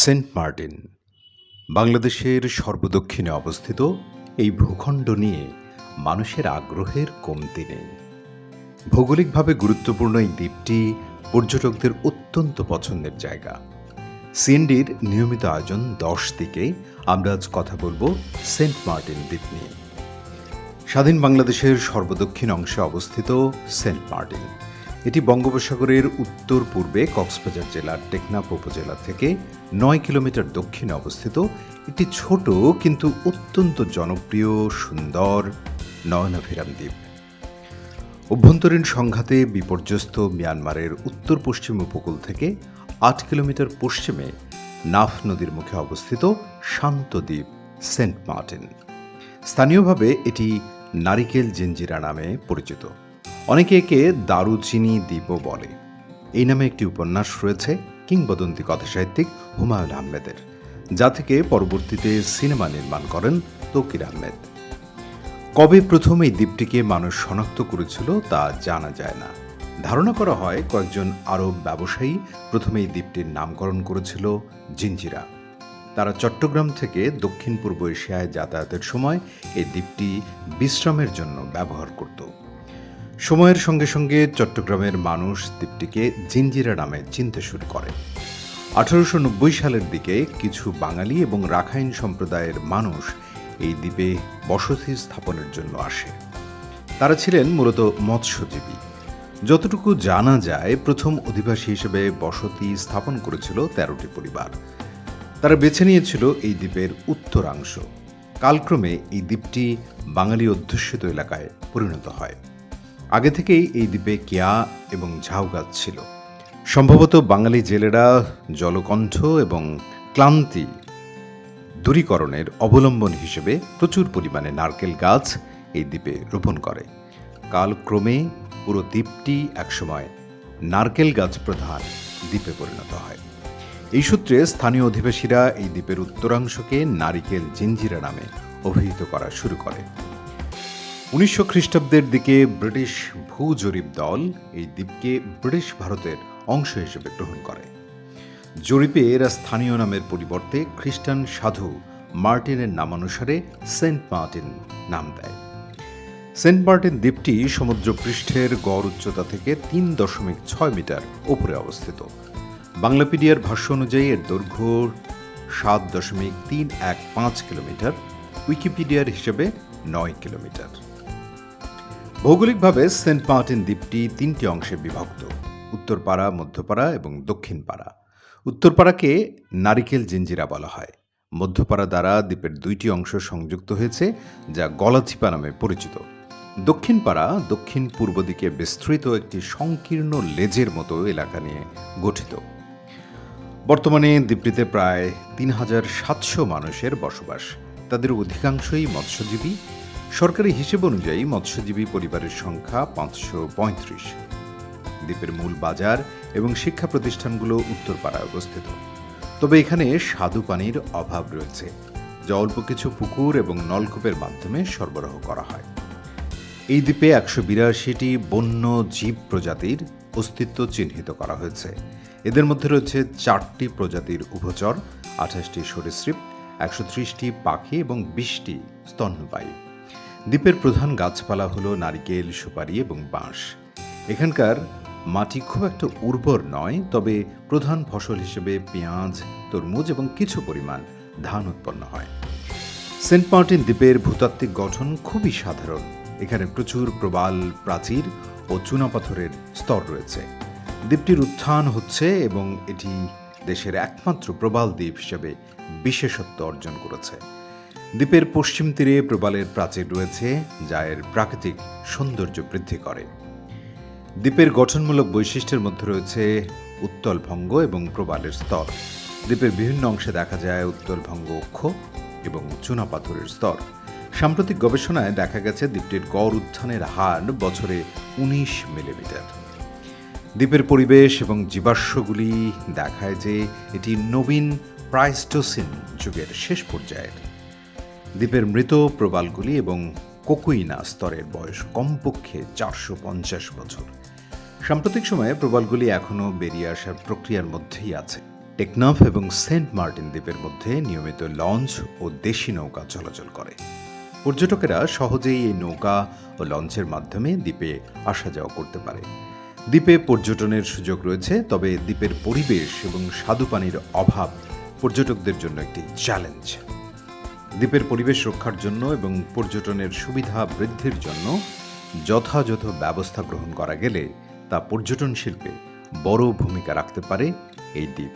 Saint Martin, বাংলাদেশের সর্বদক্ষিণে অবস্থিত এই ভূখণ্ড নিয়ে মানুষের আগ্রহের কমতি নেই। ভৌগোলিকভাবে গুরুত্বপূর্ণ এই দ্বীপটি পর্যটকদের অত্যন্ত পছন্দের জায়গা। সিএনডির নিয়মিত আয়োজন দশ দিকে আমরা আজ কথা বলব সেন্ট মার্টিন দ্বীপ নিয়ে। স্বাধীন বাংলাদেশের সর্বদক্ষিণ অংশে অবস্থিত সেন্ট মার্টিন। এটি বঙ্গোপসাগরের উত্তর পূর্বে কক্সবাজার জেলার টেকনাফ উপজেলা থেকে নয় কিলোমিটার দক্ষিণে অবস্থিত একটি ছোট কিন্তু অত্যন্ত জনপ্রিয় সুন্দর নয়নাভিরাম দ্বীপ। অভ্যন্তরীণ সংঘাতে বিপর্যস্ত মিয়ানমারের উত্তর পশ্চিম উপকূল থেকে আট কিলোমিটার পশ্চিমে নাফ নদীর মুখে অবস্থিত শান্ত দ্বীপ সেন্ট মার্টিন। স্থানীয়ভাবে এটি নারিকেল জিঞ্জিরা নামে পরিচিত। অনেকে একে দারুচিনি দ্বীপও বলে। এই নামে একটি উপন্যাস রয়েছে, কিংবদন্তি কথাসাহিত্যিক হুমায়ুন আহমেদের, যা থেকে পরবর্তীতে সিনেমা নির্মাণ করেন তকির আহমেদ। কবে প্রথম এই দ্বীপটিকে মানুষ শনাক্ত করেছিল তা জানা যায় না। ধারণা করা হয় কয়েকজন আরব ব্যবসায়ী প্রথমে এই দ্বীপটির নামকরণ করেছিল জিঞ্জিরা তারা চট্টগ্রাম থেকে দক্ষিণ পূর্ব এশিয়ায় যাতায়াতের সময় এই দ্বীপটি বিশ্রামের জন্য ব্যবহার করত। সময়ের সঙ্গে সঙ্গে চট্টগ্রামের মানুষ দ্বীপটিকে জিঞ্জিরা নামে চিনতে শুরু করে। আঠারোশো নব্বই সালের দিকে কিছু বাঙালি এবং রাখাইন সম্প্রদায়ের মানুষ এই দ্বীপে বসতি স্থাপনের জন্য আসে। তারা ছিলেন মূলত মৎস্যজীবী। যতটুকু জানা যায়, প্রথম অধিবাসী হিসেবে বসতি স্থাপন করেছিল তেরোটি পরিবার। তারা বেছে নিয়েছিল এই দ্বীপের উত্তরাংশ। কালক্রমে এই দ্বীপটি বাঙালি অধ্যুষিত এলাকায় পরিণত হয়। আগে থেকেই এই দ্বীপে কেয়া এবং ঝাউ গাছ ছিল। সম্ভবত বাঙালি জেলেরা জলকণ্ঠ এবং ক্লান্তি দূরীকরণের অবলম্বন হিসেবে প্রচুর পরিমাণে নারকেল গাছ এই দ্বীপে রোপণ করে। কালক্রমে পুরো দ্বীপটি একসময় নারকেল গাছ প্রধান দ্বীপে পরিণত হয়। এই সূত্রে স্থানীয় অধিবাসীরা এই দ্বীপের উত্তরাংশকে নারিকেল জিঞ্জিরা নামে অভিহিত করা শুরু করে। উনিশশো খ্রিস্টাব্দের দিকে ব্রিটিশ ভূ জরিপ দল এই দ্বীপকে ব্রিটিশ ভারতের অংশ হিসেবে গ্রহণ করে। জরিপে এরা স্থানীয় নামের পরিবর্তে খ্রিস্টান সাধু মার্টিনের নামানুসারে সেন্ট মার্টিন নাম দেয়। সেন্ট মার্টিন দ্বীপটি সমুদ্রপৃষ্ঠের গড় উচ্চতা থেকে তিন দশমিক ছয় মিটার উপরে অবস্থিত। বাংলাপিডিয়ার ভাষ্য অনুযায়ী এর দৈর্ঘ্য সাত দশমিক তিন এক পাঁচ কিলোমিটার, উইকিপিডিয়ার হিসেবে নয় কিলোমিটার। ভৌগোলিকভাবে সেন্ট মার্টিন দ্বীপটি তিনটি অংশে বিভক্ত, উত্তরপাড়া, মধ্যপাড়া এবং দক্ষিণপাড়া। উত্তরপাড়াকে নারিকেল জিঞ্জিরা বলা হয়। মধ্যপাড়া দ্বারা দ্বীপের দুইটি অংশ সংযুক্ত হয়েছে, যা গলাচিপা নামে পরিচিত। দক্ষিণপাড়া দক্ষিণ পূর্ব দিকে বিস্তৃত একটি সংকীর্ণ লেজের মতো এলাকা নিয়ে গঠিত। বর্তমানে দ্বীপটিতে প্রায় তিন হাজার সাতশো মানুষের বসবাস। তাদের অধিকাংশই মৎস্যজীবী সরকারি হিসেব অনুযায়ী মৎস্যজীবী পরিবারের সংখ্যা পাঁচশো পঁয়ত্রিশ। দ্বীপের মূল বাজার এবং শিক্ষা প্রতিষ্ঠানগুলো উত্তরপাড়ায় অবস্থিত। তবে এখানে স্বাদু পানির অভাব রয়েছে, যা অল্প কিছু পুকুর এবং নলকূপের মাধ্যমে সরবরাহ করা হয়। এই দ্বীপে একশো বিরাশিটি বন্য জীব প্রজাতির অস্তিত্ব চিহ্নিত করা হয়েছে। এদের মধ্যে রয়েছে চারটি প্রজাতির উভচর, আঠাশটি সরীসৃপ, একশো ত্রিশটি পাখি এবং বিশটি স্তন্যপায়ী। দ্বীপের প্রধান গাছপালা হলো নারিকেল, সুপারি এবং বাঁশ। এখানকার মাটি খুব একটা উর্বর নয়, তবে প্রধান ফসল হিসেবে পেঁয়াজ, তরমুজ এবং কিছু পরিমাণ ধান উৎপন্ন হয়। সেন্ট মার্টিন দ্বীপের ভূতাত্ত্বিক গঠন খুবই সাধারণ। এখানে প্রচুর প্রবাল, প্রাচীর ও চুনাপাথরের স্তর রয়েছে। দ্বীপটির উত্থান হচ্ছে এবং এটি দেশের একমাত্র প্রবাল দ্বীপ হিসেবে বিশেষত্ব অর্জন করেছে। দ্বীপের পশ্চিম তীরে প্রবালের প্রাচীর রয়েছে, যা এর প্রাকৃতিক সৌন্দর্য বৃদ্ধি করে। দ্বীপের গঠনমূলক বৈশিষ্ট্যের মধ্যে রয়েছে উত্তল ভঙ্গ এবং প্রবালের স্তর। দ্বীপের বিভিন্ন অংশে দেখা যায় উত্তল ভঙ্গ অক্ষ এবং চুনাপাথরের স্তর। সাম্প্রতিক গবেষণায় দেখা গেছে দ্বীপটির গড় উত্থানের হার বছরে উনিশ মিলিমিটার। দ্বীপের পরিবেশ এবং জীবাশ্মগুলি দেখায় যে এটি নবীন প্রাইস্টোসিন যুগের শেষ পর্যায়ের। দ্বীপের মৃত প্রবালগুলি এবং কোকুইনা স্তরের বয়স কমপক্ষে চারশো পঞ্চাশ বছর। সাম্প্রতিক সময়ে প্রবালগুলি এখনও বেরিয়ে আসার প্রক্রিয়ার মধ্যেই আছে। টেকনাফ এবং সেন্ট মার্টিন দ্বীপের মধ্যে নিয়মিত লঞ্চ ও দেশি নৌকা চলাচল করে। পর্যটকেরা সহজেই এই নৌকা ও লঞ্চের মাধ্যমে দ্বীপে আসা যাওয়া করতে পারে। দ্বীপে পর্যটনের সুযোগ রয়েছে, তবে দ্বীপের পরিবেশ এবং স্বাদুপানির অভাব পর্যটকদের জন্য একটি চ্যালেঞ্জ। দ্বীপের পরিবেশ রক্ষার জন্য এবং পর্যটনের সুবিধা বৃদ্ধির জন্য যথাযথ ব্যবস্থা গ্রহণ করা গেলে তা পর্যটন শিল্পে বড় ভূমিকা রাখতে পারে এই দ্বীপ।